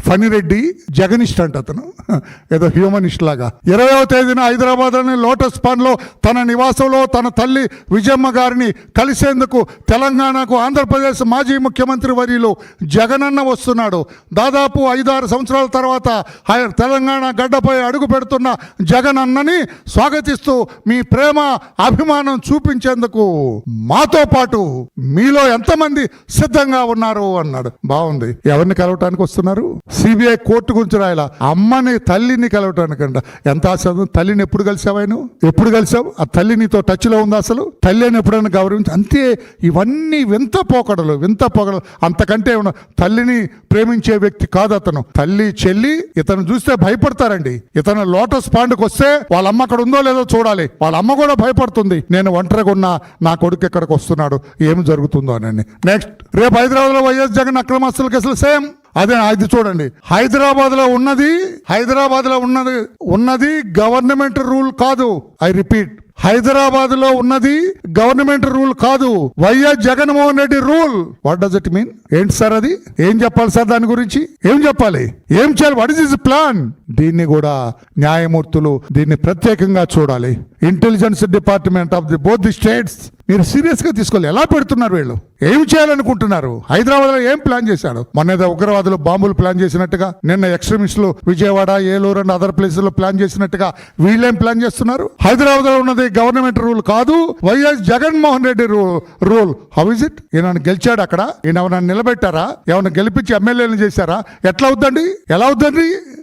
ఫణిరెడ్డి జగనిస్ట్ అంట అతను. ఏదో హ్యూమనిస్ట్ లాగా. ఇరవయవ తేదీన హైదరాబాద్లోని లోటస్ పాన్లో తన నివాసంలో తన తల్లి విజయమ్మ గారిని కలిసేందుకు తెలంగాణకు ఆంధ్రప్రదేశ్ మాజీ ముఖ్యమంత్రి వర్యులు జగనన్న వస్తున్నాడు. దాదాపు ఐదారు సంవత్సరాల తర్వాత హై- తెలంగాణ గడ్డపై అడుగు పెడుతున్న జగనన్నని స్వాగతిస్తూ మీ ప్రేమ అభిమానం చూపించేందుకు మాతో పాటు మీలో ఎంతమంది సిద్ధంగా ఉన్నారు అన్నాడు. బాగుంది. ఎవరిని కలవటానికి వస్తున్నారు? సిబిఐ కోర్టు గురించి రాయాల? అమ్మని తల్లిని కలవటానికంట. ఎంత ఆశ తల్లిని ఎప్పుడు కలిసావా నువ్వు ఎప్పుడు కలిసావు? ఆ తల్లి నీతో టచ్లో ఉందా అసలు? తల్లి అని ఎప్పుడైనా గౌరవించి అంతే ఇవన్నీ వింత పోకడలు వింత పోకడలు. అంతకంటే ఏమన్నా తల్లిని ప్రేమించే వ్యక్తి కాదు అతను. తల్లి చెల్లి ఇతను చూస్తే భయపడతారండి. ఇతను లోటస్ పాండ్కి వస్తే వాళ్ళ అమ్మ అక్కడ ఉందో లేదో చూడాలి. వాళ్ళ అమ్మ కూడా భయపడుతుంది. నేను ఒంటరిగా ఉన్నా నా కొడుకు ఎక్కడికి వస్తున్నాడు? ఏం జరుగుతుందో అని నెక్స్ట్ రేపు హైదరాబాద్లో వైఎస్ జగన్ అక్రమస్తుల కేసులు సేమ్. అదే అది చూడండి. హైదరాబాద్లో ఉన్నది హైదరాబాద్లో ఉన్నది ఉన్నది గవర్నమెంట్ రూల్ కాదు. ఐ రిపీట్ హైదరాబాద్లో ఉన్నది గవర్నమెంట్ రూల్ కాదు. YS Jaganmohan Reddy rule. What does it mean ఏంటి సార్ అది? ఏం చెప్పాలి సార్ దాని గురించి? ఏం చెప్పాలి? ఏం చేయాలి? వాట్ ఇస్ ఇస్ ప్లాన్ దీన్ని కూడా న్యాయమూర్తులు దీన్ని ప్రత్యేకంగా చూడాలి. Intelligence department of the both the states మీరు సీరియస్గా తీసుకోవాలి. ఎలా పెడుతున్నారు వీళ్ళు? ఏం చేయాలనుకుంటున్నారు? హైదరాబాద్లో ఏం ప్లాన్ చేశాడు మొన్న ఏదో ఉగ్రవాదులు బాంబులు ప్లాన్ చేసినట్టుగా నిన్న ఎక్స్ట్రీమిస్టులు విజయవాడ ఏలూరు అండ్ అదర్ ప్లేసుల్లో ప్లాన్ చేసినట్టుగా వీళ్ళేం ప్లాన్ చేస్తున్నారు? హైదరాబాద్లో ఉన్నది గవర్నమెంట్ రూల్ కాదు వైఎస్ జగన్మోహన్ రెడ్డి రూ- రూల్ హౌ ఇస్ ఇట్ ఈయన గెలిచాడు అక్కడ. ఈయన నిలబెట్టారా? ఏమైనా గెలిపించి ఎమ్మెల్యేలు చేశారా? ఎట్లా అవుద్దండి ఎలా అవుద్దండి